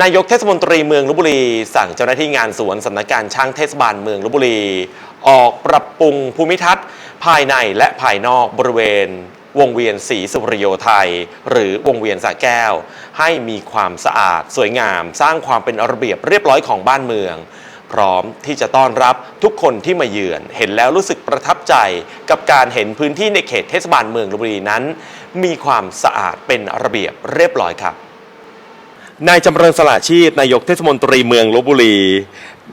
นายกเทศมนตรีเมืองลบบุรี สั่งเจ้าหน้าที่งานสวนสำนักงานช่างเทศบาลเมืองลบบุรี ออกปรับปรุงภูมิทัศน์ ภายในและภายนอกบริเวณ วงเวียนศรีสุริโยไทย หรือวงเวียนสระแก้ว ให้มีความสะอาด สวยงาม สร้างความเป็นระเบียบเรียบร้อยของบ้านเมือง พร้อมที่จะต้อนรับทุกคนที่มาเยือน เห็นแล้วรู้สึกประทับใจกับการเห็นพื้นที่ในเขตเทศบาลเมืองลบบุรีนั้น มีความสะอาดเป็นระเบียบเรียบร้อยครับ นายจำเริญสละชีพนายกเทศมนตรีเมืองลบบุรี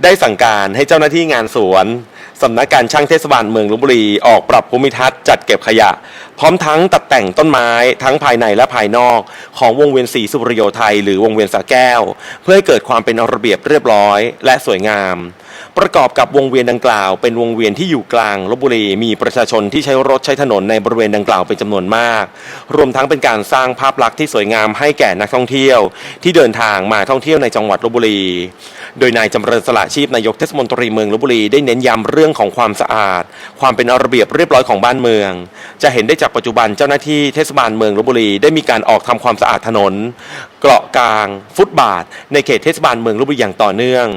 ได้สั่งการให้เจ้าหน้าที่งานสวนสำนักการช่างเทศบาลเมืองลบบุรี ออกปรับภูมิทัศน์จัดเก็บขยะ พร้อมทั้งตัดแต่งต้นไม้ทั้งภายในและภายนอก ของวงเวียนสีสุริโยไทยหรือวงเวียนสระแก้ว เพื่อให้เกิดความเป็นระเบียบเรียบร้อย และสวยงาม ประกอบกับวงเวียนดังกล่าว เป็นวงเวียนที่อยู่กลางลบบุรีมีประชาชนที่ใช้รถใช้ถนนในบริเวณดังกล่าวเป็นจำนวนมาก รวมทั้งเป็นการสร้างภาพลักษณ์ที่สวยงามให้แก่นักท่องเที่ยว ที่เดินทางมาท่องเที่ยวในจังหวัดลบบุรี โดยนายจำเริญสละชีพนายกเทศมนตรีเมืองลบบุรีได้เน้นย้ำเรื่องของความสะอาด ความเป็นระเบียบเรียบร้อยของบ้านเมือง จะเห็นได้จากปัจจุบันเจ้าหน้าที่เทศบาลเมืองลบบุรีได้มีการออกทำความสะอาดถนน เกาะกลาง ฟุตบาท ในเขตเทศบาลเมืองลบบุรีอย่างต่อเนื่อง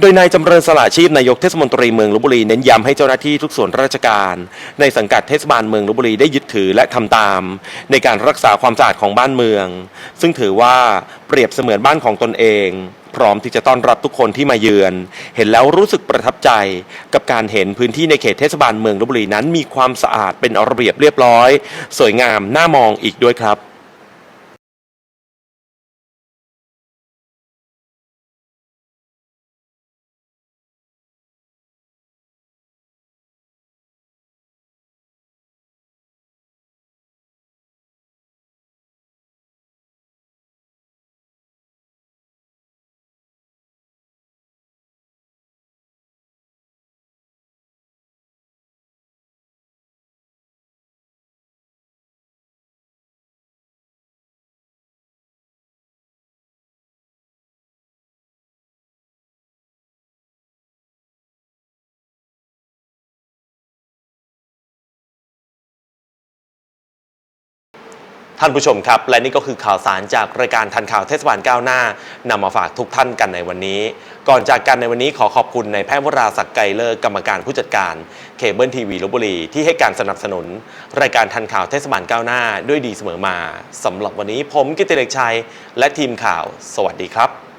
โดยนายจำเริญสละชีพนายกเทศมนตรีเมืองลบบุรีเน้นย้ำให้เจ้าหน้าที่ทุกส่วนราชการ ในสังกัดเทศบาลเมืองลบบุรีได้ยึดถือและทำตาม ในการรักษาความสะอาดของบ้านเมือง ซึ่งถือว่าเปรียบเสมือนบ้านของตนเองพร้อมที่จะต้อนรับทุกคนที่มาเยือน เห็นแล้วรู้สึกประทับใจ กับการเห็นพื้นที่ในเขตเทศบาลเมืองลบบุรีนั้น มีความสะอาดเป็นระเบียบเรียบร้อย สวยงามน่ามองอีกด้วยครับ ท่านผู้ชมครับ และนี่ก็คือข่าวสารจากรายการทันข่าวเทศบาลก้าวหน้านำมาฝากทุกท่านกันในวันนี้ ก่อนจากกันในวันนี้ขอขอบคุณในายแพทย์วราศักดิ์ไกรเลิกกรรมการผู้จัดการเคเบิลทีวีลบบุรี ที่ให้การสนับสนุน รายการทันข่าวเทศบาลก้าวหน้าด้วยดีเสมอมาสำหรับวันนี้ผมกิตติเล็กชัย และทีมข่าว สวัสดีครับ